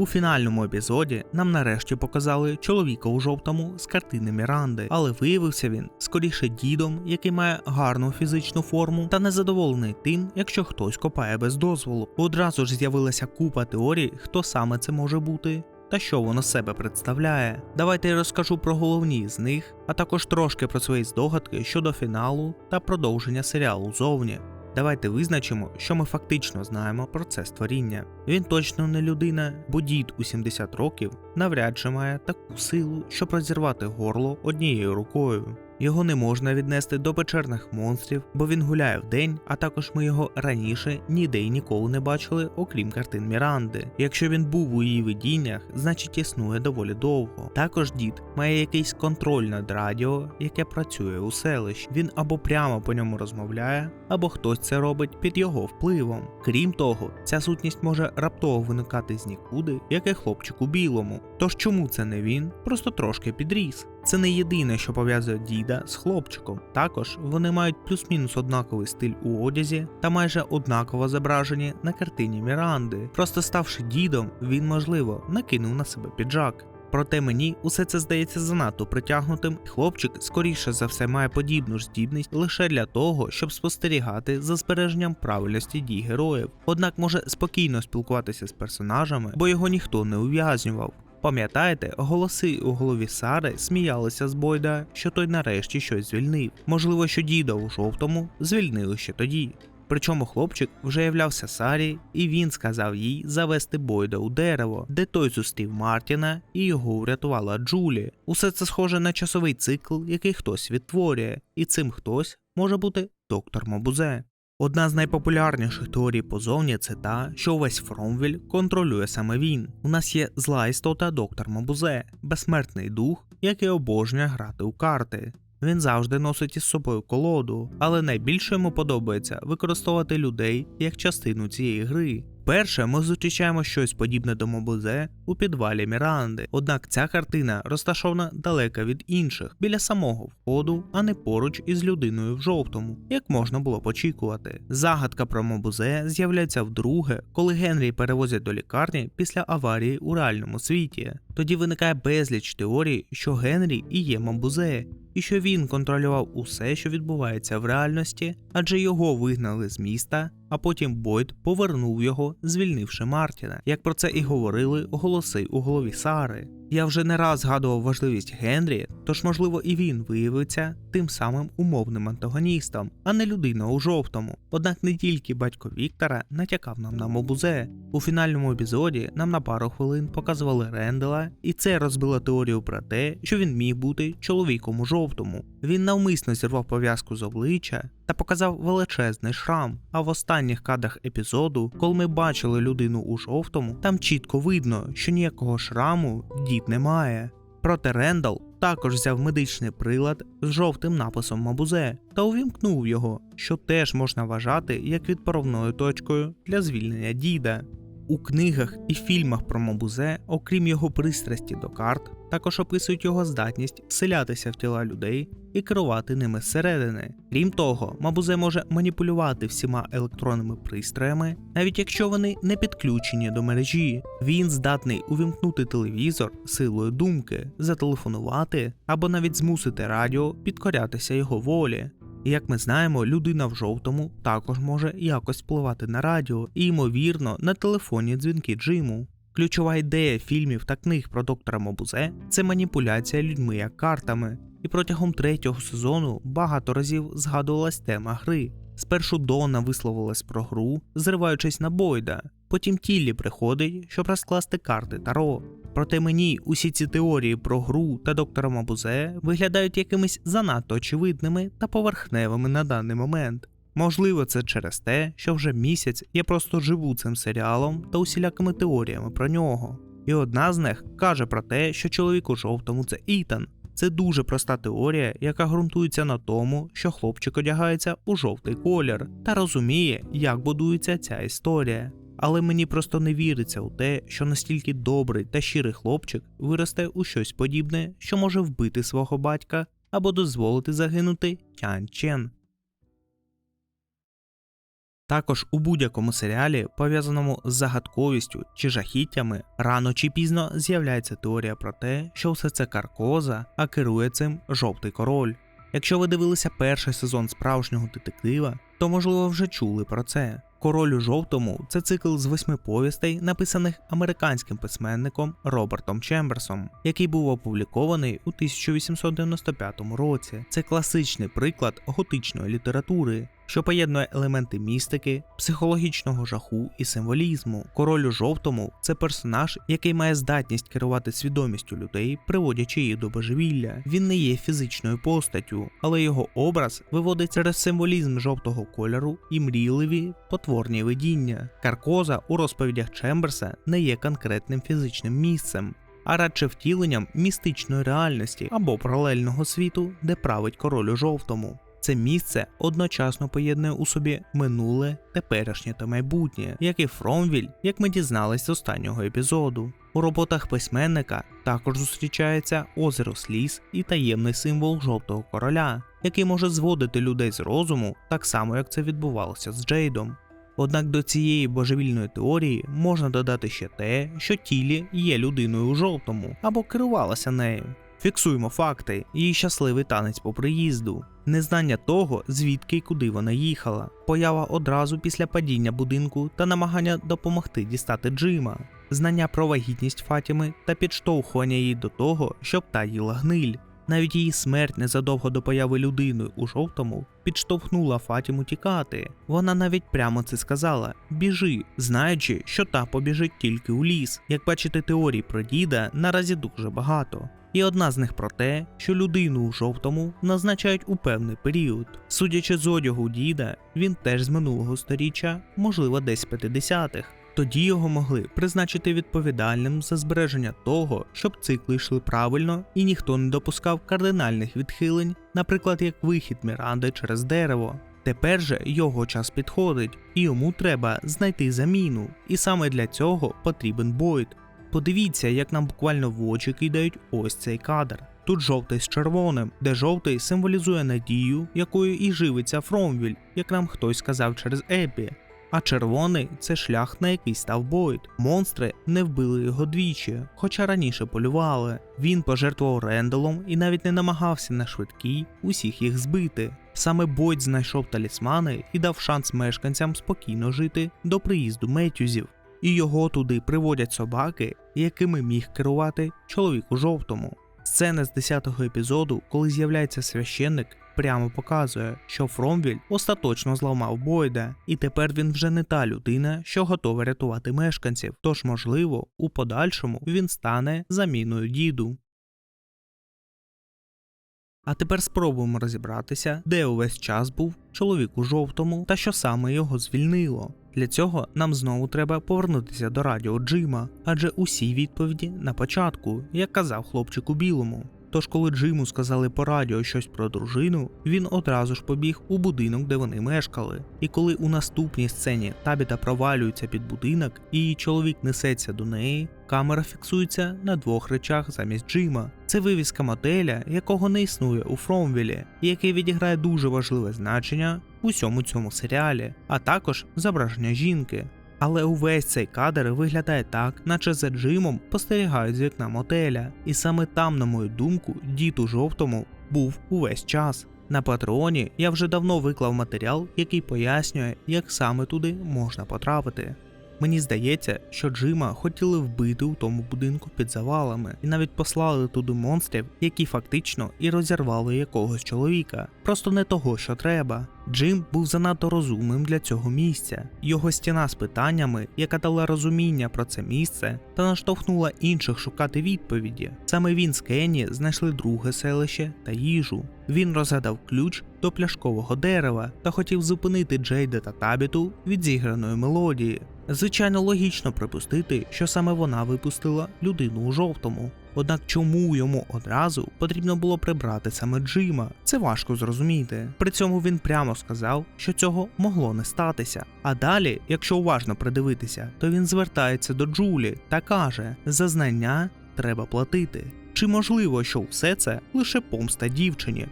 У фінальному епізоді нам нарешті показали чоловіка у жовтому з картини Міранди, але виявився він скоріше дідом, який має гарну фізичну форму та незадоволений тим, якщо хтось копає без дозволу. Одразу ж з'явилася купа теорій, хто саме це може бути. Та що воно себе представляє? Давайте я розкажу про головні з них, а також трошки про свої здогадки щодо фіналу та продовження серіалу зовні. Давайте визначимо, що ми фактично знаємо про це створіння. Він точно не людина, бо дід у 70 років навряд чи має таку силу, щоб розірвати горло однією рукою. Його не можна віднести до печерних монстрів, бо він гуляє вдень, а також ми його раніше ніде й ніколи не бачили, окрім картин Міранди. Якщо він був у її видіннях, значить існує доволі довго. Також дід має якийсь контроль над радіо, яке працює у селищі. Він або прямо по ньому розмовляє, або хтось це робить під його впливом. Крім того, ця сутність може раптово виникати з нікуди, як і хлопчик у білому. Тож чому це не він? Просто трошки підріс. Це не єдине, що пов'язує діда з хлопчиком. Також вони мають плюс-мінус однаковий стиль у одязі та майже однаково зображені на картині Міранди. Просто ставши дідом, він, можливо, накинув на себе піджак. Проте мені усе це здається занадто притягнутим, хлопчик, скоріше за все, має подібну ж здібність лише для того, щоб спостерігати за збереженням правильності дій героїв. Однак може спокійно спілкуватися з персонажами, бо його ніхто не ув'язнював. Пам'ятаєте, голоси у голові Сари сміялися з Бойда, що той нарешті щось звільнив. Можливо, що діда у жовтому звільнили ще тоді. Причому хлопчик вже являвся Сарі, і він сказав їй завести Бойда у дерево, де той зустрів Мартіна і його врятувала Джулі. Усе це схоже на часовий цикл, який хтось відтворює, і цим хтось може бути доктор Мабузе. Одна з найпопулярніших теорій позовні це та, що весь Фромвіль контролює саме він. У нас є зла істота доктор Мабузе, безсмертний дух, який обожнює грати у карти. Він завжди носить із собою колоду, але найбільше йому подобається використовувати людей як частину цієї гри. Перше, ми зустрічаємо щось подібне до Мобузе у підвалі Міранди, однак ця картина розташована далеко від інших, біля самого входу, а не поруч із людиною в жовтому, як можна було б очікувати. Загадка про Мобузе з'являється вдруге, коли Генрі перевозять до лікарні після аварії у реальному світі. Тоді виникає безліч теорій, що Генрі і є Мобузе, і що він контролював усе, що відбувається в реальності, адже його вигнали з міста, а потім Бойд повернув його, звільнивши Мартіна. Як про це і говорили голоси у голові Сари. Я вже не раз згадував важливість Генрі, тож, можливо, і він виявиться тим самим умовним антагоністом, а не людина у жовтому. Однак не тільки батько Віктора натякав нам на Мобузе. У фінальному епізоді нам на пару хвилин показували Рендела, і це розбило теорію про те, що він міг бути чоловіком у жовтому. Він навмисно зірвав пов'язку з обличчя та показав величезний шрам. А в останніх кадрах епізоду, коли ми бачили людину у жовтому, там чітко видно, що ніякого шраму дід немає. Проте Рендал також взяв медичний прилад з жовтим написом Мабузе та увімкнув його, що теж можна вважати як відправною точкою для звільнення діда. У книгах і фільмах про Мабузе, окрім його пристрасті до карт, також описують його здатність вселятися в тіла людей і керувати ними зсередини. Крім того, Мабузе може маніпулювати всіма електронними пристроями, навіть якщо вони не підключені до мережі. Він здатний увімкнути телевізор силою думки, зателефонувати або навіть змусити радіо підкорятися його волі. І як ми знаємо, людина в жовтому також може якось впливати на радіо і, ймовірно, на телефонні дзвінки Джиму. Ключова ідея фільмів та книг про доктора Мобузе це маніпуляція людьми як картами, і протягом третього сезону багато разів згадувалась тема гри. Спершу Дона висловилась про гру, зриваючись на Бойда, потім Тіллі приходить, щоб розкласти карти Таро. Проте мені усі ці теорії про гру та доктора Мабузе виглядають якимись занадто очевидними та поверхневими на даний момент. Можливо, це через те, що вже місяць я просто живу цим серіалом та усілякими теоріями про нього. І одна з них каже про те, що чоловік у жовтому це Ітан. Це дуже проста теорія, яка ґрунтується на тому, що хлопчик одягається у жовтий колір та розуміє, як будується ця історія. Але мені просто не віриться у те, що настільки добрий та щирий хлопчик виросте у щось подібне, що може вбити свого батька або дозволити загинути Тян Чен. Також у будь-якому серіалі, пов'язаному з загадковістю чи жахіттями, рано чи пізно з'являється теорія про те, що все це каркоза, а керує цим жовтий король. Якщо ви дивилися перший сезон справжнього детектива, то можливо вже чули про це. Король у жовтому це цикл з восьми повістей, написаних американським письменником Робертом Чемберсом, який був опублікований у 1895 році. Це класичний приклад готичної літератури, що поєднує елементи містики, психологічного жаху і символізму. Король у жовтому це персонаж, який має здатність керувати свідомістю людей, приводячи їх до божевілля. Він не є фізичною постаттю, але його образ виводить через символізм жовтого кольору і мрійливі потворні видіння. Каркоза у розповідях Чемберса не є конкретним фізичним місцем. А радше втіленням містичної реальності або паралельного світу, де править король у жовтому. Це місце одночасно поєднує у собі минуле, теперішнє та майбутнє, як і Фромвіль, як ми дізналися з останнього епізоду. У роботах письменника також зустрічається озеро сліз і таємний символ жовтого короля, який може зводити людей з розуму, так само як це відбувалося з Джейдом. Однак до цієї божевільної теорії можна додати ще те, що тілі є людиною у жовтому або керувалася нею. Фіксуємо факти, її щасливий танець по приїзду, незнання того, звідки й куди вона їхала, поява одразу після падіння будинку та намагання допомогти дістати Джима, знання про вагітність Фатіми та підштовхування її до того, щоб та їла гниль. Навіть її смерть незадовго до появи людини у жовтому підштовхнула Фатіму тікати. Вона навіть прямо це сказала: біжи, знаючи, що та побіжить тільки у ліс. Як бачите, теорій про діда наразі дуже багато. І одна з них про те, що людину у жовтому назначають у певний період. Судячи з одягу діда, він теж з минулого сторіччя, можливо, десь 50-х. Тоді його могли призначити відповідальним за збереження того, щоб цикли йшли правильно і ніхто не допускав кардинальних відхилень, наприклад, як вихід Міранди через дерево. Тепер же його час підходить, і йому треба знайти заміну. І саме для цього потрібен Бойд. Подивіться, як нам буквально в очі кидають ось цей кадр. Тут жовтий з червоним, де жовтий символізує надію, якою і живиться Фромвіль, як нам хтось сказав через Епі. А червоний це шлях, на який став Бойд. Монстри не вбили його двічі, хоча раніше полювали. Він пожертвував Ренделом і навіть не намагався на швидкій усіх їх збити. Саме Бойд знайшов талісмани і дав шанс мешканцям спокійно жити до приїзду Метюзів. І його туди приводять собаки, якими міг керувати чоловік у жовтому. Сцена з 10-го епізоду, коли з'являється священник, прямо показує, що Фромвіль остаточно зламав Бойда, і тепер він вже не та людина, що готова рятувати мешканців. Тож, можливо, у подальшому він стане заміною діду. А тепер спробуємо розібратися, де увесь час був чоловік у жовтому та що саме його звільнило. Для цього нам знову треба повернутися до радіо Джима, адже усі відповіді на початку, як казав хлопчику білому. Тож, коли Джиму сказали по радіо щось про дружину, він одразу ж побіг у будинок, де вони мешкали. І коли у наступній сцені табіта провалюється під будинок, і її чоловік несеться до неї, камера фіксується на двох речах замість Джима. Це вивіска мотеля, якого не існує у Фромвілі, і який відіграє дуже важливе значення у всьому цьому серіалі, а також зображення жінки. Але увесь цей кадр виглядає так, наче за Джимом спостерігають з вікна мотеля. І саме там, на мою думку, дід у жовтому був увесь час. На патреоні я вже давно виклав матеріал, який пояснює, як саме туди можна потрапити. Мені здається, що Джима хотіли вбити у тому будинку під завалами, і навіть послали туди монстрів, які фактично і розірвали якогось чоловіка. Просто не того, що треба. Джим був занадто розумним для цього місця. Його стіна з питаннями, яка дала розуміння про це місце, та наштовхнула інших шукати відповіді. Саме він з Кенні знайшли друге селище та їжу. Він розгадав ключ до пляшкового дерева та хотів зупинити Джейда та Табіту від зіграної мелодії. Звичайно, логічно припустити, що саме вона випустила людину у жовтому. Однак чому йому одразу потрібно було прибрати саме Джима? Це важко зрозуміти. При цьому він прямо сказав, що цього могло не статися. А далі, якщо уважно придивитися, то він звертається до Джулі та каже: за знання треба платити. Чи можливо, що все це лише помста дівчині?